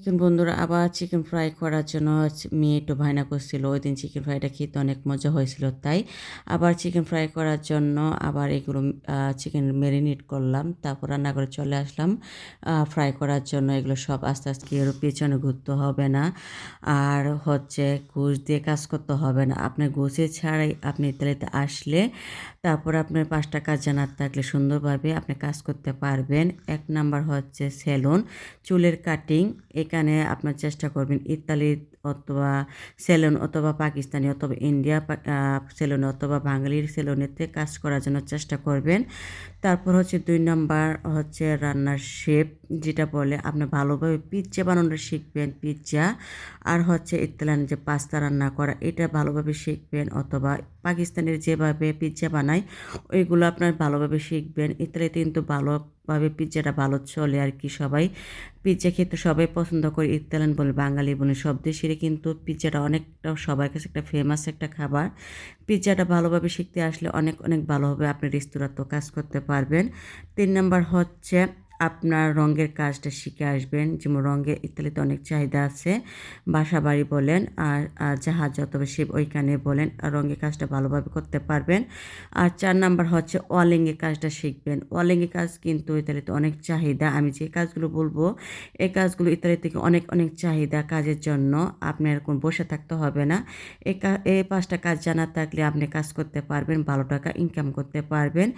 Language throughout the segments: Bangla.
চিকেন বন্ধুরা আবার চিকেন ফ্রাই করার জন্য মেয়ে একটু ভাইনা করছিল। ওই দিন চিকেন ফ্রাইটা খেতে অনেক মজা হয়েছিল, তাই আবার চিকেন ফ্রাই করার জন্য আবার এগুলো চিকেন ম্যারিনেট করলাম। তারপর রান্না করে চলে আসলাম। ফ্রাই করার জন্য এগুলো সব আস্তে আস্তে এর পেছনে ঘুরতে হবে না? আর হচ্ছে ঘুষ দিয়ে কাজ করতে হবে না। আপনার ঘুষে ছাড়াই আপনি ইতালিতে আসলে তারপর আপনার পাঁচটা কাজ জানার থাকলে সুন্দরভাবে আপনি কাজ করতে পারবেন। এক নাম্বার হচ্ছে সেলুন, চুলের কাটিং এখানে আপনার চেষ্টা করবেন ইতালি অথবা সেলুন অথবা পাকিস্তানি অথবা ইন্ডিয়া সেলুন অথবা বাঙালির সেলুনেতে কাজ করার জন্য চেষ্টা করবেন। তারপর হচ্ছে দুই নম্বর হচ্ছে রান্নার শেপ যেটা বলে আপনি ভালোভাবে পিৎজা বানানো শিখবেন পিৎজা আর হচ্ছে ইতালিয়ান যে পাস্তা রান্না করা, এটা ভালোভাবে শিখবেন অথবা পাকিস্তানের যেভাবে পিৎজা বানায়, ওইগুলো আপনার ভালোভাবে শিখবেন। ইতালিতে কিন্তু ভালোভাবে পিৎজাটা ভালো চলে আর কি সবাই। পিৎজা খেতে সবাই পছন্দ করে ইতালিয়ান বলে, বাঙালি বলে, সব দেশেরই কিন্তু পিৎজাটা অনেকটা সবার কাছে একটা ফেমাস একটা খাবার। পিৎজাটা ভালোভাবে শিখতে আসলে অনেক অনেক ভালোভাবে আপনি রেস্তোরাঁতেও কাজ করতে পারবেন। তিন নম্বর হচ্ছে আপনার রঙের কাজটা শিখে আসবেন। যেমন রঙের ইত্যাদিতে অনেক চাহিদা আছে। বাসা বাড়ি বলেন আর জাহাজ যত বেশি ওইখানে বলেন, আর রঙের কাজটা ভালোভাবে করতে পারবেন। আর চার নাম্বার হচ্ছে ওয়ালিংয়ের কাজটা শিখবেন। ওয়ালিংয়ের কাজ কিন্তু ইত্যাদিতে অনেক চাহিদা। আমি যে কাজগুলো বলব, এই কাজগুলো ইত্যাদি থেকে অনেক অনেক চাহিদা কাজের জন্য। আপনার কোন বসে থাকতে হবে না। এই পাঁচটা কাজ জানা থাকলে আপনি কাজ করতে পারবেন, ভালো টাকা ইনকাম করতে পারবেন।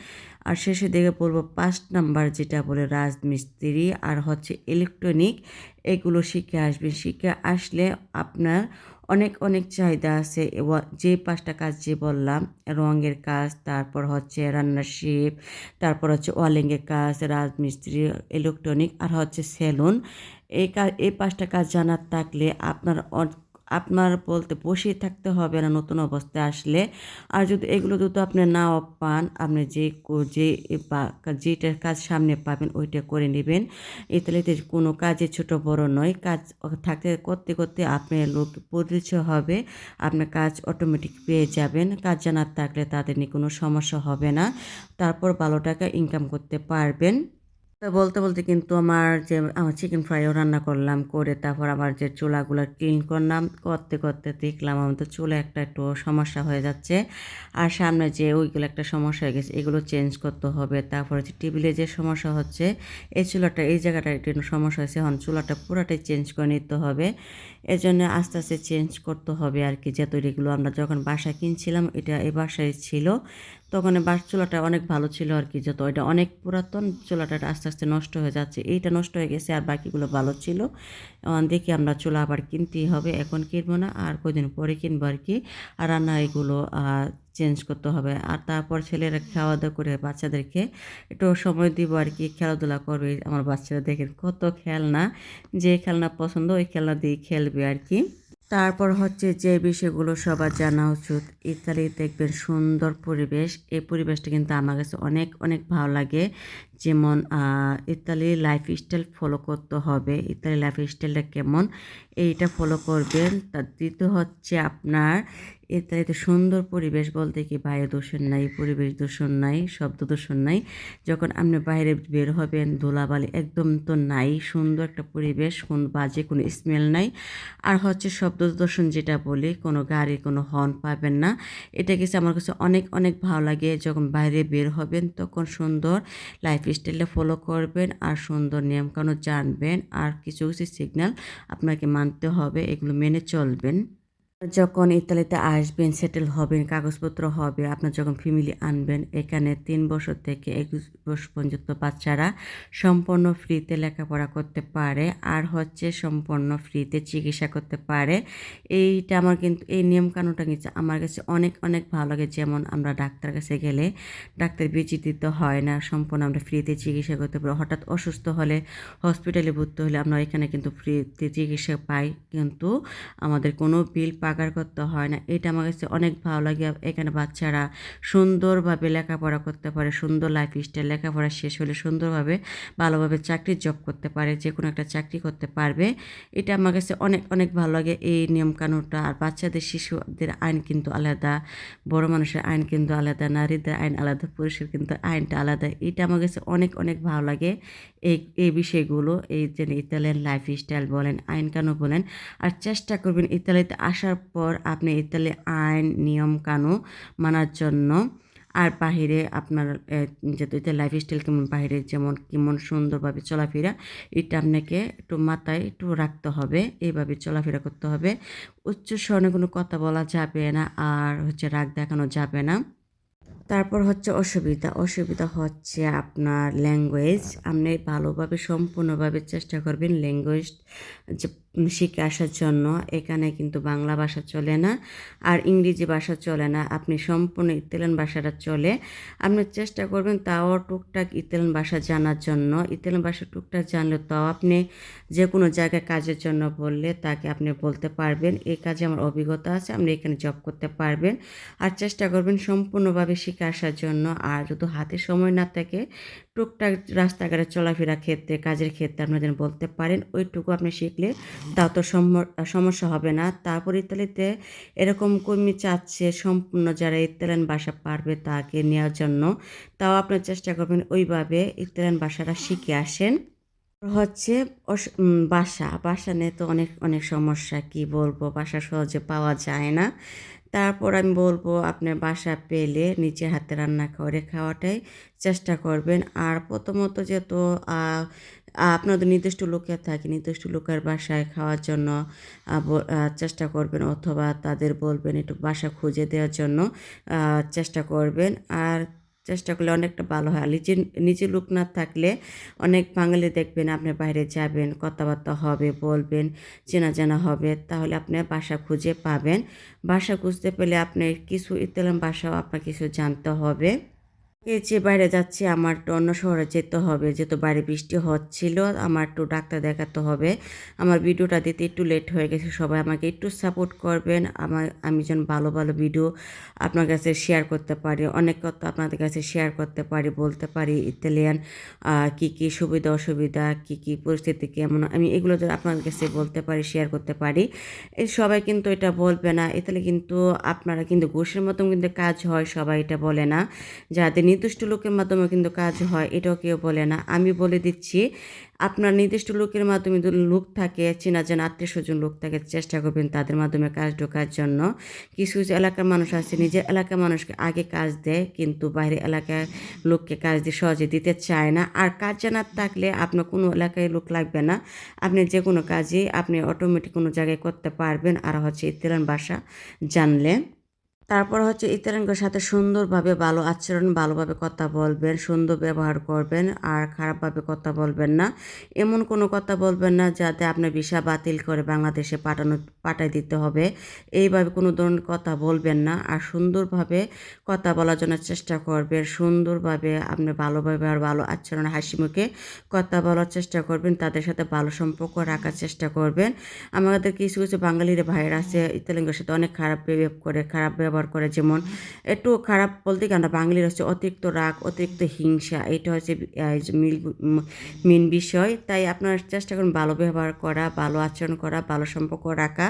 আর শেষে দিকে বলব পাঁচ নাম্বার যেটা বলে রাজমিস্ত্রি আর হচ্ছে ইলেকট্রনিক এগুলো শিখে আসবেন। শিখে আসলে আপনার অনেক অনেক চাহিদা আছে। যে পাঁচটা কাজ যে বললাম, রঙের কাজ, তারপর হচ্ছে রান্নার শিপ তারপর হচ্ছে ওয়ালিংয়ের কাজ, রাজমিস্ত্রি ইলেকট্রনিক আর হচ্ছে সেলুন এই কাজ এই পাঁচটা কাজ জানার থাকলে আপনার আপনার বলতে বসে থাকতে হবে না, নতুন অবস্থায় আসলে। আর যদি এগুলো যদি আপনি নাও পান, আপনি যে যে যেটার কাজ সামনে পাবেন ওইটা করে নেবেন। ইতালিতে কোনো কাজে ছোট বড় নয়। কাজ থাকতে, করতে করতে আপনার লোক পরিচয় হবে। আপনার কাজ অটোমেটিক পেয়ে যাবেন। কাজ জানার থাকলে তাদের নিয়ে কোনো সমস্যা হবে না। তারপর ভালো টাকা ইনকাম করতে পারবেন। তো বলতে বলতে কিন্তু আমার যে, আমার চিকেন ফ্রাইও রান্না করলাম, করে তারপর আমার যে চুলাগুলো ক্লিন করলাম, করতে করতে দেখলাম আমাদের চুলে একটা একটু সমস্যা হয়ে যাচ্ছে। আর সামনে যে ওইগুলো একটা সমস্যা হয়ে গেছে, এগুলো চেঞ্জ করতে হবে। তারপর হচ্ছে টেবিলে যে সমস্যা হচ্ছে, এই চুলাটা, এই জায়গাটা একটু সমস্যা হয়েছে, এখন চুলাটা পুরোটাই চেঞ্জ করে নিতে হবে। এই জন্য আস্তে আস্তে চেঞ্জ করতে হবে আর কি। যে তৈরিগুলো আমরা যখন বাসা কিনছিলাম, এটা এ বাসায় ছিল। তখন বাস চুলাটা অনেক ভালো ছিল আর কি, যত এটা অনেক পুরাতন, চুলাটা আস্তে আস্তে নষ্ট হয়ে যাচ্ছে। এইটা নষ্ট হয়ে গেছে আর বাকিগুলো ভালো ছিল। দেখি আমরা চুলা আবার কিনতেই হবে, এখন কিনবো না, আর কদিন পরে কিনবো আর কি। আর রান্না এগুলো চেঞ্জ করতে হবে। আর তারপর ছেলেরা খাওয়া দাওয়া করে বাচ্চাদেরকে একটু সময় দিব আর কি, খেলাধুলা করবে। আমার বাচ্চারা দেখেন কত খেলনা, যে খেলনা পছন্দ ওই খেলনা দিয়ে খেলবে আর কি। তারপর হচ্ছে যে বিষয়গুলো সবার জানা উচিত। ইতালি দেখবেন সুন্দর পরিবেশ। এই পরিবেশটা কিন্তু আমার কাছে অনেক অনেক ভালো লাগে। যেমন ইতালি লাইফ স্টাইল ফলো করতে হবে। ইতালি লাইফ স্টাইলটা কেমন? এইটা ফলো করবেন। তার দ্বিতীয় হচ্ছে আপনার ইত্যাদিতে সুন্দর পরিবেশ বলতে কি বায়ু দূষণ নাই, পরিবেশ দূষণ নাই, শব্দ দূষণ নাই। যখন আপনি বাইরে বের হবেন, ধুলাবালি একদম তো নাই, সুন্দর একটা পরিবেশ, কোন বাজে কোনো স্মেল নাই। আর হচ্ছে শব্দ দূষণ যেটা বলি, কোনো গাড়ি, কোনো হর্ন পাবেন না। এটা গেছে আমার কাছে অনেক অনেক ভালো লাগে। যখন বাইরে বের হবেন, তখন সুন্দর লাইফ স্টাইলটা ফলো করবেন আর সুন্দর নিয়মকানুন জানবেন। আর কিছু কিছু সিগন্যাল আপনাকে মানতে হবে, এগুলো মেনে চলবেন। যখন ইতালিতে আসবেন সেটেল হবেন, কাগজপত্র হবে, আপনার যখন ফ্যামিলি আনবেন, এখানে তিন বছর থেকে একুশ বছর পর্যন্ত বাচ্চারা সম্পূর্ণ ফ্রিতে লেখাপড়া করতে পারে আর হচ্ছে সম্পূর্ণ ফ্রিতে চিকিৎসা করতে পারে। এইটা আমার কিন্তু, এই নিয়মকানুনটা কিন্তু আমার কাছে অনেক অনেক ভালো লাগে। যেমন আমরা ডাক্তার কাছে গেলে ডাক্তার বিচি দিতে হয় না, সম্পূর্ণ আমরা ফ্রিতে চিকিৎসা করতে পারি। হঠাৎ অসুস্থ হলে হসপিটালে ভর্তি হলে আমরা এখানে কিন্তু ফ্রিতে চিকিৎসা পাই। কিন্তু আমাদের কোনো বিল পা বাগার করতে হয় না। এটা আমার কাছে অনেক ভালো লাগে। এখানে বাচ্চারা সুন্দরভাবে লেখাপড়া করতে পারে, সুন্দর লাইফ স্টাইল লেখাপড়া শেষ হলে সুন্দরভাবে ভালোভাবে চাকরির জব করতে পারে যে কোনো একটা চাকরি করতে পারবে। এটা আমার কাছে অনেক অনেক ভালো লাগে। এই নিয়মকানুনটা, আর বাচ্চাদের, শিশুদের আইন কিন্তু আলাদা, বড় মানুষের আইন কিন্তু আলাদা, নারীদের আইন আলাদা, পুরুষের কিন্তু আইনটা আলাদা। এটা আমার কাছে অনেক অনেক ভালো লাগে। এই এই বিষয়গুলো, এই যে ইতালিয়ান লাইফ স্টাইল বলেন আইন কানুন বলেন, আর চেষ্টা করবেন ইতালিতে আসার পর আপনি ইতালি আইন, নিয়ম, কানুন মানার জন্য আর বাহিরে আপনার যেহেতু এটা লাইফ স্টাইল কেমন বাহিরে, যেমন কেমন সুন্দরভাবে চলাফেরা, এটা আপনাকে একটু মাথায় একটু রাখতে হবে। এইভাবে চলাফেরা করতে হবে। উচ্চ স্বর্ণে কোনো কথা বলা যাবে না আর হচ্ছে রাগ দেখানো যাবে না। তারপর হচ্ছে অসুবিধা। অসুবিধা হচ্ছে আপনার ল্যাঙ্গুয়েজ আপনি ভালোভাবে, সম্পূর্ণভাবে চেষ্টা করবেন ল্যাঙ্গুয়েজ যে শিখে আসার জন্য এখানে কিন্তু বাংলা ভাষা চলে না, আর ইংরেজি ভাষা চলে না। আপনি সম্পূর্ণ ইতালিয়ান ভাষাটা চলে। আপনি চেষ্টা করবেন তাও টুকটাক ইতালিয়ান ভাষা জানার জন্য। ইতালিয়ান ভাষা টুকটাক জানলে তাও আপনি যে কোনো জায়গায় কাজের জন্য বললে তাকে আপনি বলতে পারবেন। এই কাজে আমার অভিজ্ঞতা আছে, আপনি এখানে জব করতে পারবেন। আর চেষ্টা করবেন সম্পূর্ণভাবে শিখে আসার জন্য। আর যদি হাতে সময় না থাকে, টুকটাক রাস্তাঘাটে চলাফেরা ক্ষেত্রে, কাজের ক্ষেত্রে আপনাদের বলতে পারেন, ওইটুকু আপনি শিখলে তাও তো সমস্যা হবে না। তারপর ইতালিতে এরকম কর্মী চাচ্ছে সম্পূর্ণ যারা ইতালিয়ান ভাষা পারবে তাকে নেওয়ার জন্য। তাও আপনার চেষ্টা করবেন ওইভাবে ইতালিয়ান ভাষাটা শিখে আসেন। হচ্ছে বাসা বাসা নিয়ে তো অনেক অনেক সমস্যা, কি বলব? বাসা সহজে পাওয়া যায় না। তারপর আমি বলব, আপনার বাসা পেলে নিজে হাতে রান্না করে খাওয়াটাই চেষ্টা করবেন। আর প্রথমত যেহেতু আপনাদের নির্দিষ্ট লোকের থাকে, নির্দিষ্ট লোকের বাসায় খাওয়ার জন্য চেষ্টা করবেন অথবা তাদের বলবেন একটু বাসা খুঁজে দেওয়ার জন্য চেষ্টা করবেন। আর চেষ্টা করলে অনেকটা ভালো হয়। নিজের নিজের লোক না থাকলে অনেক বাঙালি দেখবেন আপনি বাইরে যাবেন, কথাবার্তা হবে, বলবেন চেনা জানা হবে, তাহলে আপনি বাসা খুঁজে পাবেন। বাসা খুঁজতে পেলে আপনি কিছু ইতালিয়ান ভাষাও আপনার কিছু জানতে হবে। যে বাইরে যাচ্ছি, আমার একটু অন্য শহরে যেতে হবে। যেহেতু বাইরে বৃষ্টি হচ্ছিল, আমার একটু ডাক্তার দেখাতে হবে। আমার ভিডিওটা দিতে একটু লেট হয়ে গেছে। সবাই আমাকে একটু সাপোর্ট করবেন। আমার, আমি যেন ভালো ভালো ভিডিও আপনার কাছে শেয়ার করতে পারি। অনেক কথা আপনাদের কাছে শেয়ার করতে পারি, বলতে পারি ইতালিয়ান কি কি সুবিধা, অসুবিধা, কি কি পরিস্থিতি, কেমন? আমি এগুলো যদি আপনাদের কাছে বলতে পারি শেয়ার করতে পারি। সবাই কিন্তু এটা বলবে না। এতালে কিন্তু আপনারা কিন্তু ঘুষের মতন কিন্তু কাজ হয়, সবাই এটা বলে না। যাদের নির্দিষ্ট লোকের মাধ্যমে কিন্তু কাজ হয়, এটাও কেউ বলে না। আমি বলে দিচ্ছি, আপনার নির্দিষ্ট লোকের মাধ্যমে লোক থাকে, চেনা চেনা আত্মীয় স্বজন লোক থাকে, চেষ্টা করবেন তাদের মাধ্যমে কাজ ঢোকার জন্য। কিছু কিছু এলাকার মানুষ আছে, নিজের এলাকার মানুষকে আগে কাজ দেয়, কিন্তু বাইরে এলাকার লোককে কাজ দিয়ে সহজে দিতে চায় না। আর কাজ জানার থাকলে আপনার কোনো এলাকায় লোক লাগবে না। আপনি যে কোনো কাজই আপনি অটোমেটিক কোনো জায়গায় করতে পারবেন। আর হচ্ছে ইতালিয়ান ভাষা জানলে। তারপর হচ্ছে ইতালিয়ানদের সাথে সুন্দরভাবে ভালো আচরণ, ভালোভাবে কথা বলবেন, সুন্দর ব্যবহার করবেন আর খারাপভাবে কথা বলবেন না। এমন কোনো কথা বলবেন না যাতে আপনার ভিসা বাতিল করে বাংলাদেশে পাঠানো, পাঠাই দিতে হবে। এইভাবে কোনো ধরনের কথা বলবেন না আর সুন্দরভাবে কথা বলার জন্য চেষ্টা করবেন। সুন্দরভাবে আপনি ভালোভাবে আর ভালো আচরণ হাসি মুখে কথা বলার চেষ্টা করবেন। তাদের সাথে ভালো সম্পর্ক রাখার চেষ্টা করবেন। আমাদের কিছু কিছু বাঙালির ভাইয়ের আছে ইতালিয়ানদের সাথে অনেক খারাপ বিহেভ করে, খারাপ ব্যবহার ব্যবহার করে। যেমন একটু খারাপ বলতে কি আমরা বাঙালির হচ্ছে অতিরিক্ত রাগ, অতিরিক্ত হিংসা, এটা হচ্ছে মেন বিষয়। তাই আপনার চেষ্টা করুন ভালো ব্যবহার করা, ভালো আচরণ করা, ভালো সম্পর্ক রাখা।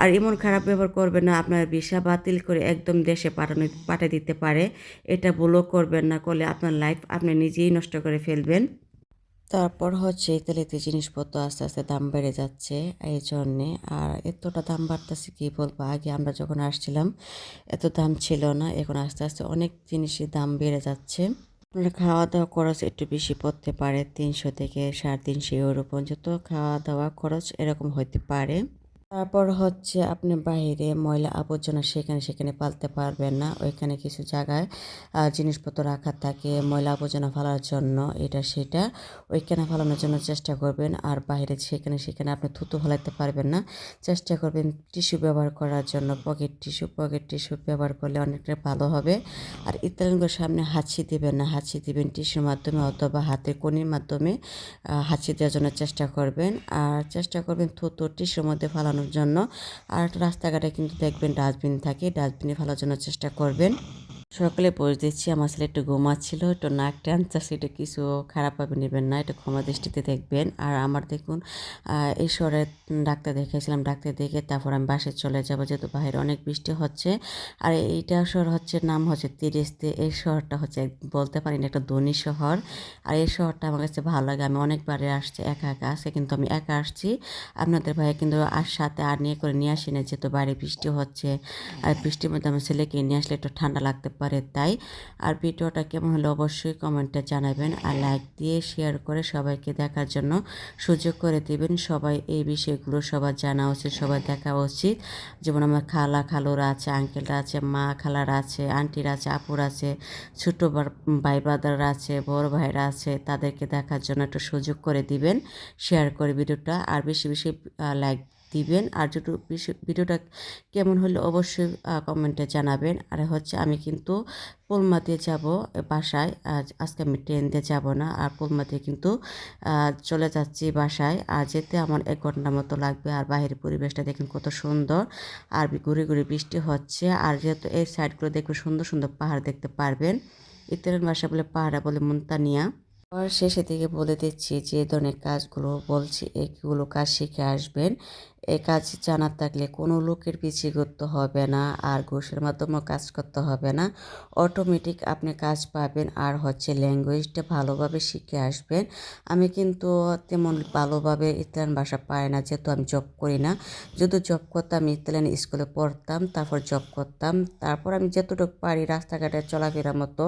আর এমন খারাপ ব্যবহার করবে না, আপনার ভিসা বাতিল করে একদম দেশে পাঠানো, পাঠিয়ে দিতে পারে। এটা ভুলও করবেন না, করলে আপনার লাইফ আপনি নিজেই নষ্ট করে ফেলবেন। তারপর হচ্ছে ইতালিতে জিনিসপত্র আস্তে আস্তে দাম বেড়ে যাচ্ছে এই জন্যে আর এতটা দাম বাড়তেছে কী বলব? আগে আমরা যখন আসছিলাম, এত দাম ছিল না, এখন আস্তে আস্তে অনেক জিনিসের দাম বেড়ে যাচ্ছে। খাওয়া দাওয়া খরচ একটু বেশি পড়তে পারে, তিনশো থেকে সাড়ে তিনশো ইউরো পর্যন্ত খাওয়া দাওয়া খরচ এরকম হতে পারে। তারপর হচ্ছে আপনি বাইরে ময়লা আবর্জনা সেখানে সেখানে পালতে পারবেন না। ওইখানে কিছু জায়গায় জিনিসপত্র রাখা থাকে, ময়লা আবর্জনা ফেলার জন্য এটা সেটা। ওইখানে ফেলানোর জন্য চেষ্টা করবেন আর বাইরে সেখানে সেখানে আপনি থুতু ফেলাতে পারবেন না। চেষ্টা করবেন টিস্যু ব্যবহার করার জন্য। পকেট টিস্যু পকেট টিস্যু ব্যবহার করলে অনেকটা ভালো হবে। আর ইত্যাদিগুলোর সামনে হাঁচি দেবেন না। হাঁচি দেবেন টিস্যুর মাধ্যমে অথবা হাতের কনির মাধ্যমে হাঁচি দেওয়ার জন্য চেষ্টা করবেন। আর চেষ্টা করবেন থুতু টিস্যুর মধ্যে ফেলানো ফেলানোর জন্য। আর রাস্তাঘাটে কিন্তু দেখবেন ডাস্টবিন থাকে ডাস্টবিনে ফেলার জন্য চেষ্টা করবেন। সকালে পৌঁছে দিচ্ছি, আমার ছেলে একটু ঘুমাচ্ছিল, একটু নাক টানতেছে, এটা কিছু খারাপভাবে নেবেন না, এটা ক্ষমা দৃষ্টিতে দেখবেন। আর আমার দেখুন এই শহরে ডাক্তার দেখেছিলাম ডাক্তার দেখে তারপর আমি বাসে চলে যাব, যেহেতু বাইরে অনেক বৃষ্টি হচ্ছে। আর এইটা শহর হচ্ছে, নাম হচ্ছে তিরিশতে, এই শহরটা হচ্ছে বলতে পারি না, একটা ধনী শহর। আর এই শহরটা আমার কাছে ভালো লাগে, আমি অনেকবারে আসছি, একা একা আসে কিন্তু আমি একা আসছি। আপনাদের ভাই কিন্তু আর সাথে আর নিয়ে করে নিয়ে আসি না যেহেতু বাইরে বৃষ্টি হচ্ছে। আর বৃষ্টির মধ্যে আমার ছেলেকে নিয়ে আসলে একটু ঠান্ডা লাগতে পারে তাই। আর ভিডিওটা কেমন হলো অবশ্যই কমেন্টে জানাবেন আর লাইক দিয়ে শেয়ার করে সবাইকে দেখার জন্য সুযোগ করে দিবেন। সবাই এই বিষয়গুলো সবার জানা উচিত, সবার দেখা উচিত। যেমন আমার খালা খালুরা আছে, আঙ্কেলরা আছে, মা খালারা আছে, আন্টিরা আছে, আপুর আছে, ছোটো ভাই ব্রাদাররা আছে, বড় ভাইরা আছে, তাদেরকে দেখার জন্য একটু সুযোগ করে দিবেন শেয়ার করে ভিডিওটা। আর বেশি বেশি লাইক দিবেন আর যদি ভিডিওটা কেমন হলে অবশ্যই কমেন্টে জানাবেন। আর হচ্ছে আমি কিন্তু পুলমা দিয়ে যাব বাসায় আজকে আমি ট্রেন দিয়ে যাব না। আর পুলমা দিয়ে কিন্তু চলে যাচ্ছি বাসায়। আর যেতে আমার এক ঘণ্টার মতো লাগবে। আর বাইরের পরিবেশটা দেখুন কত সুন্দর। আর ঘুরে ঘুরে বৃষ্টি হচ্ছে। আর যেহেতু এই সাইডগুলো দেখবে সুন্দর সুন্দর পাহাড় দেখতে পারবেন। ইতালিয়ান ভাষা বলে পাহাড়া বলে মুন্তানিয়া। আর শেষে থেকে বলে দিচ্ছি যে ধরনের কাজগুলো বলছি এগুলো কাজ শিখে আসবেন। এই কাজ জানা থাকলে কোনো লোকের পিছিয়ে করতে হবে না, আর ঘুষের মাধ্যমেও কাজ করতে হবে না। অটোমেটিক আপনি কাজ পাবেন, আর হচ্ছে ল্যাঙ্গুয়েজটা ভালোভাবে শিখে আসবেন। আমি কিন্তু তেমন ভালোভাবে ইতালিয়ান ভাষা পাই না, যেহেতু আমি জব করি না। যদি জব করতাম, ইতালিয়ান স্কুলে পড়তাম, তারপর জব করতাম। তারপর আমি যতটুকু পারি, রাস্তাঘাটে চলাফেরার মতো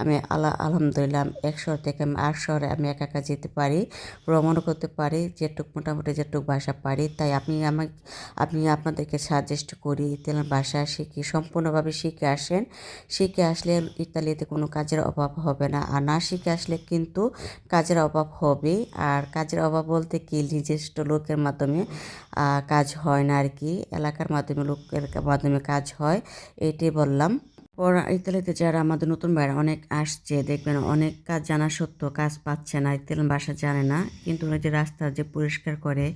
আমি আল্লাহ, আলহামদুলিল্লাহ, একশো থেকে আট শহরে আমি একা একা যেতে পারি, ভ্রমণও করতে পারি, যেটুক মোটামুটি যেটুক ভাষা পারি। তাই আমি আমাকে, আমি আপনাদেরকে সাজেস্ট করি ইতালিয়ান ভাষা শিখি, সম্পূর্ণভাবে শিখে আসেন। শিখে আসলে ইতালিতে কোনো কাজের অভাব হবে না। আর না শিখে আসলে কিন্তু কাজের অভাব হবে। আর কাজের অভাব বলতে কি? নিজস্ব লোকের মাধ্যমে কাজ হয় না আর কি। এলাকার মাধ্যমে, লোকের মাধ্যমে কাজ হয়, এটাই বললাম। পর ইতালিতে যারা আমাদের নতুন বাইরে অনেক আসছে, দেখবেন অনেক কাজ জানা সত্ত্বেও কাজ পাচ্ছে না, ইতালিয়ান বাসা জানে না। কিন্তু ওরা যে রাস্তা যে পরিষ্কার করে,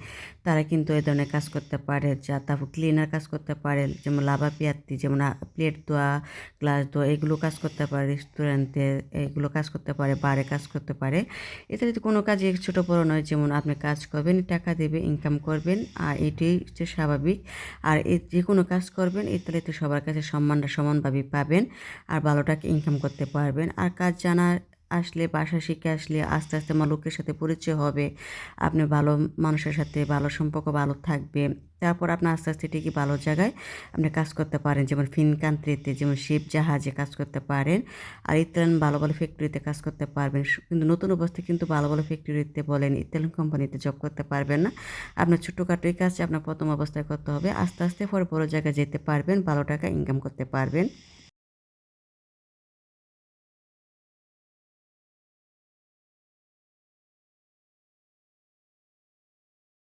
তারা কিন্তু এই ধরনের কাজ করতে পারে। যা তারপর ক্লিনার কাজ করতে পারে, যেমন লাভা পিয়াত্তি যেমন প্লেট ধোয়া গ্লাস ধোয়া, এগুলো কাজ করতে পারে রেস্টুরেন্টে এগুলো কাজ করতে পারে বারে কাজ করতে পারে। ইতালিতে কোনো কাজই ছোটো বড়ো নয়, যেমন আপনি কাজ করবেন, টাকা দেবে ইনকাম করবেন, আর এটাই হচ্ছে স্বাভাবিক। আর যে কোনো কাজ করবেন, ইতালিতে সবার কাছে সম্মানটা সমানভাবে পাবে পাবেন আর ভালো টাকা ইনকাম করতে পারবেন। আর কাজ জানা আসলে বাসা শিখে আসলে আস্তে আস্তে আমার লোকের সাথে পরিচয় হবে, আপনি ভালো মানুষের সাথে ভালো সম্পর্ক, ভালো থাকবে। তারপর আপনি আস্তে আস্তে ঠিকই ভালো জায়গায় আপনি কাজ করতে পারেন, যেমন ফিন কান্ট্রিতে যেমন শিপ জাহাজে কাজ করতে পারেন। আর ইতালিয়ান ভালো ভালো ফ্যাক্টরিতে কাজ করতে পারবেন। কিন্তু নতুন অবস্থায় কিন্তু ভালো ভালো ফ্যাক্টরিতে বলেন ইতালিয়ান কোম্পানিতে জব করতে পারবেন না। আপনার ছোটোখাটোই কাজ আপনার প্রথম অবস্থায় করতে হবে। আস্তে আস্তে পরে বড়ো জায়গায় যেতে পারবেন, ভালো টাকা ইনকাম করতে পারবেন।